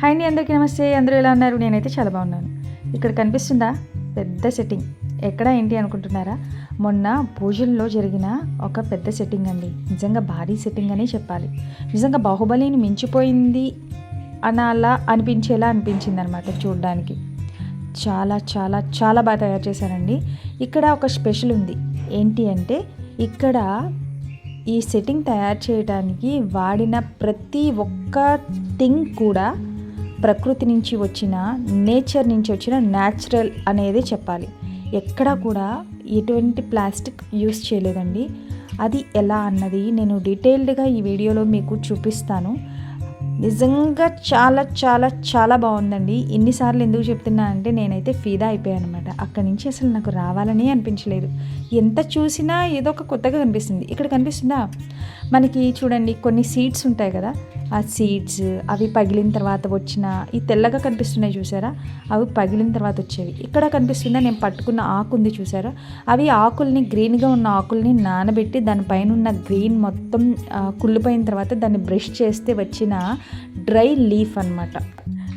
Hi అండి అందరికీ నమస్తే. అందరూ ఎలా ఉన్నారు? నేనైతే చాలా బాగున్నాను. ఇక్కడ కనిపిస్తుందా? పెద్ద సెట్టింగ్ ఎక్కడ ఏంటి అనుకుంటున్నారా? మొన్న పూజల్లో జరిగిన ఒక పెద్ద సెట్టింగ్ అండి. నిజంగా భారీ సెట్టింగ్ అనే చెప్పాలి. నిజంగా బాహుబలిని మించిపోయింది అని అలా అనిపించేలా అనిపించింది అనమాట చూడడానికి. చాలా చాలా చాలా బాగా తయారు చేశారండి. ఇక్కడ ఒక స్పెషల్ ఉంది. ఏంటి అంటే ఇక్కడ ఈ సెట్టింగ్ తయారు చేయడానికి వాడిన ప్రతి ఒక్క థింగ్ కూడా ప్రకృతి నుంచి వచ్చిన నేచర్ నుంచి వచ్చిన న్యాచురల్ అనేది చెప్పాలి. ఎక్కడా కూడా ఎటువంటి ప్లాస్టిక్ యూస్ చేయలేదండి. అది ఎలా అన్నది నేను డీటెయిల్డ్గా ఈ వీడియోలో మీకు చూపిస్తాను. నిజంగా చాలా చాలా చాలా బాగుందండి. ఎన్నిసార్లు ఎందుకు చెప్తున్నా అంటే నేనైతే ఫీదా అయిపోయాను అనమాట అక్కడి నుంచి అసలు నాకు రావాలని అనిపించలేదు. ఎంత చూసినా ఏదో ఒక కొత్తగా కనిపిస్తుంది. ఇక్కడ కనిపిస్తుందా? మనకి చూడండి కొన్ని సీడ్స్ ఉంటాయి కదా? ఆ సీడ్స్ అవి పగిలిన తర్వాత వచ్చిన ఈ తెల్లగా కనిపిస్తున్నాయి చూసారా? అవి పగిలిన తర్వాత వచ్చేవి. ఇక్కడ కనిపిస్తుందా నేను పట్టుకున్న ఆకు ఉంది చూసారా? అవి ఆకుల్ని గ్రీన్గా ఉన్న ఆకుల్ని నానబెట్టి దానిపైన ఉన్న గ్రీన్ మొత్తం కుళ్ళిపోయిన తర్వాత దాన్ని బ్రష్ చేస్తే వచ్చిన డ్రై లీఫ్ అన్నమాట.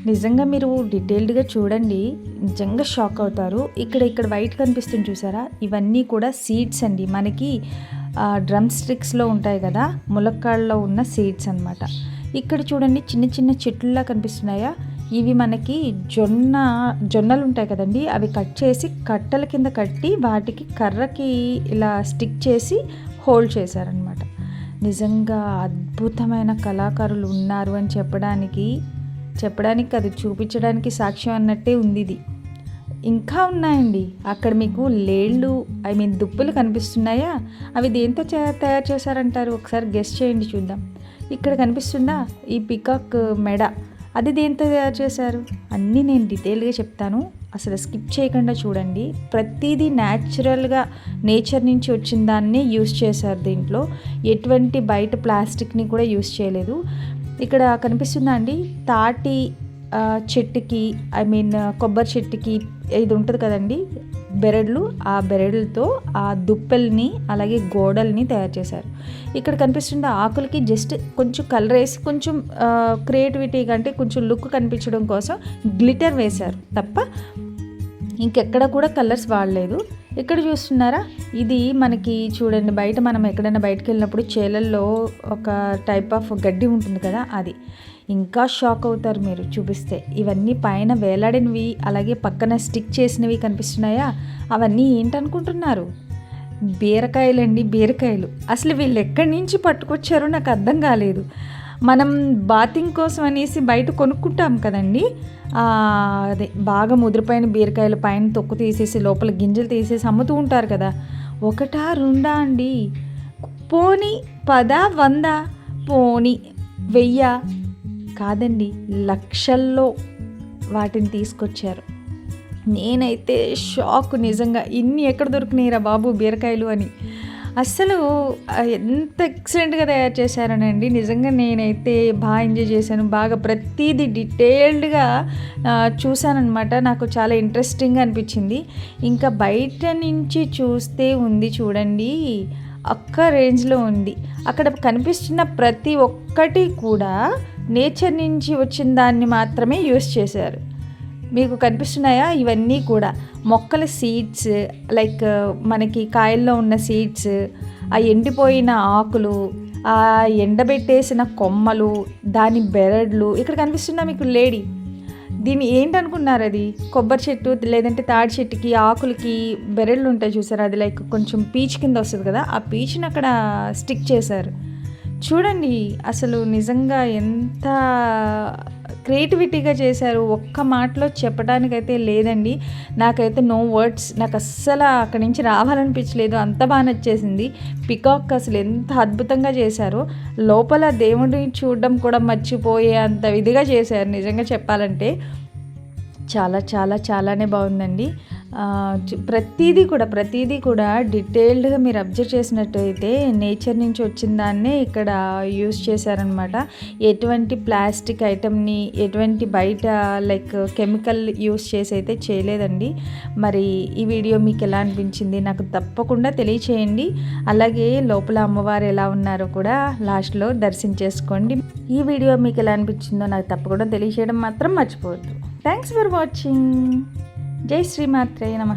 నిజంగా మీరు డీటెయిల్డ్గా చూడండి నిజంగా షాక్ అవుతారు. ఇక్కడ ఇక్కడ వైట్ కనిపిస్తుంది చూసారా? ఇవన్నీ కూడా సీడ్స్ అండి. మనకి డ్రమ్ స్టిక్స్లో ఉంటాయి కదా ములక్కాడలో ఉన్న సీడ్స్ అన్నమాట. ఇక్కడ చూడండి చిన్న చిన్న చెట్లులా కనిపిస్తున్నాయా? ఇవి మనకి జొన్న జొన్నలు ఉంటాయి కదండి. అవి కట్ చేసి కట్టల కింద కట్టి వాటికి కర్రకి ఇలా స్టిక్ చేసి హోల్డ్ చేశారనమాట నిజంగా అద్భుతమైన కళాకారులు ఉన్నారు అని చెప్పడానికి చెప్పడానికి అది చూపించడానికి సాక్ష్యం అన్నట్టే ఉంది ఇది. ఇంకా ఉన్నాయండి. అక్కడ మీకు లేళ్ళు ఐ మీన్ దుప్పులు కనిపిస్తున్నాయా? అవి దేంతో చే- తయారు చేశారంటారు? ఒకసారి గెస్ట్ చేయండి చూద్దాం. ఇక్కడ కనిపిస్తుందా ఈ పికాక్ మెడ. అది దేంతో తయారు చేశారు? అన్నీ నేను డీటెయిల్గా చెప్తాను. అసలు స్కిప్ చేయకుండా చూడండి. ప్రతిదీ న్యాచురల్గా నేచర్ నుంచి వచ్చిన దాన్నే యూస్ చేశారు దీంట్లో. ఎటువంటి బయట ప్లాస్టిక్ని కూడా యూస్ చేయలేదు. ఇక్కడ కనిపిస్తుందా అండి? తాటి చెట్టుకి ఐ మీన్ కొబ్బరి చెట్టుకి ఇది ఉంటుంది కదండి? బెరడ్లు ఆ బెరడులతో ఆ దుప్పెల్ని అలాగే గోడల్ని తయారు చేశారు. ఇక్కడ కనిపిస్తున్న ఆకులకి జస్ట్ కొంచెం కలర్ వేసి కొంచెం క్రియేటివిటీ కంటే కొంచెం లుక్ కనిపించడం కోసం గ్లిటర్ వేశారు తప్ప ఇంకెక్కడ కూడా కలర్స్ వాడలేదు. ఇక్కడ చూస్తున్నారా? ఇది మనకి చూడండి బయట మనం ఎక్కడైనా బయటకు వెళ్ళినప్పుడు చేలల్లో ఒక టైప్ ఆఫ్ గడ్డి ఉంటుంది కదా అది. ఇంకా షాక్ అవుతారు మీరు చూపిస్తే. ఇవన్నీ పైన వేలాడినవి అలాగే పక్కన స్టిక్ చేసినవి కనిపిస్తున్నాయా? అవన్నీ ఏంటనుకుంటున్నారు? బీరకాయలండి బీరకాయలు. అసలు వీళ్ళు ఎక్కడి నుంచి పట్టుకొచ్చారో నాకు అర్థం కాలేదు. మనం బాతింగ్ కోసం అనేసి బయట కొనుక్కుంటాం కదండి. అదే బాగా ముదిరిపోయిన బీరకాయలు పైన తొక్కు తీసేసి లోపల గింజలు తీసేసి అమ్ముతూ ఉంటారు కదా. ఒకటా రెండా అండి? పోని పద వంద? పోని వెయ్య? కాదండి లక్షల్లో వాటిని తీసుకొచ్చారు. నేనైతే షాక్ నిజంగా. ఇన్ని ఎక్కడ దొరికినాయిరా బాబు బీరకాయలు అని. అస్సలు ఎంత ఎక్సలెంట్గా తయారు చేశారనండి. నిజంగా నేనైతే బాగా ఎంజాయ్ చేశాను. బాగా ప్రతిదీ డీటెయిల్డ్గా చూశానమాట నాకు చాలా ఇంట్రెస్టింగ్ అనిపించింది. ఇంకా బయట నుంచి చూస్తే ఉంది చూడండి. అక్క రేంజ్లో ఉంది. అక్కడ కనిపిస్తున్న ప్రతి ఒక్కటి కూడా నేచర్ నుంచి వచ్చిన దాన్ని మాత్రమే యూస్ చేశారు. మీకు కనిపిస్తున్నాయా? ఇవన్నీ కూడా. మొక్కల సీడ్స్ లైక్ మనకి కాయల్లో ఉన్న సీడ్స్ ఆ ఎండిపోయిన ఆకులు ఆ ఎండబెట్టేసిన కొమ్మలు దాని బెరడ్లు. ఇక్కడ కనిపిస్తున్నా మీకు లేడీ. దీన్ని ఏంటనుకున్నారు అది? కొబ్బరి చెట్టు లేదంటే తాడి చెట్టుకి ఆకులకి బెరళ్ళు ఉంటాయి చూసారు? అది లైక్ కొంచెం పీచ్ కింద వస్తుంది కదా? ఆ పీచ్ని అక్కడ స్టిక్ చేశారు. చూడండి అసలు నిజంగా ఎంత క్రియేటివిటీగా చేశారు. ఒక్క మాటలో చెప్పడానికైతే లేదండి. నాకైతే నో వర్డ్స్ నాకు అస్సలు అక్కడి నుంచి రావాలనిపించలేదు. అంత బాగా నచ్చేసింది. పికాక్ అసలు ఎంత అద్భుతంగా చేశారో. లోపల దేవుడిని చూడడం కూడా మర్చిపోయే అంత విధిగా చేశారు. నిజంగా చెప్పాలంటే చాలా చాలా చాలానే బాగుందండి. ప్రతిదీ కూడా ప్రతిదీ కూడా డీటెయిల్డ్గా మీరు అబ్జర్వ్ చేసినట్టయితే నేచర్ నుంచి వచ్చిన దాన్నే ఇక్కడ యూస్ చేశారనమాట. ఎటువంటి ప్లాస్టిక్ ఐటమ్ని ఎటువంటి బయట లైక్ కెమికల్ యూస్ చేసి అయితే చేయలేదండి. మరి ఈ వీడియో మీకు ఎలా అనిపించింది? నాకు తప్పకుండా తెలియచేయండి. అలాగే లోపల అమ్మవారు ఎలా ఉన్నారో కూడా లాస్ట్లో దర్శించేసుకోండి ఈ వీడియో మీకు ఎలా అనిపించిందో నాకు తప్పకుండా తెలియచేయడం మాత్రం మర్చిపోవద్దు. థ్యాంక్స్ ఫర్ వాచింగ్ జై శ్రీమాత్రే నమ.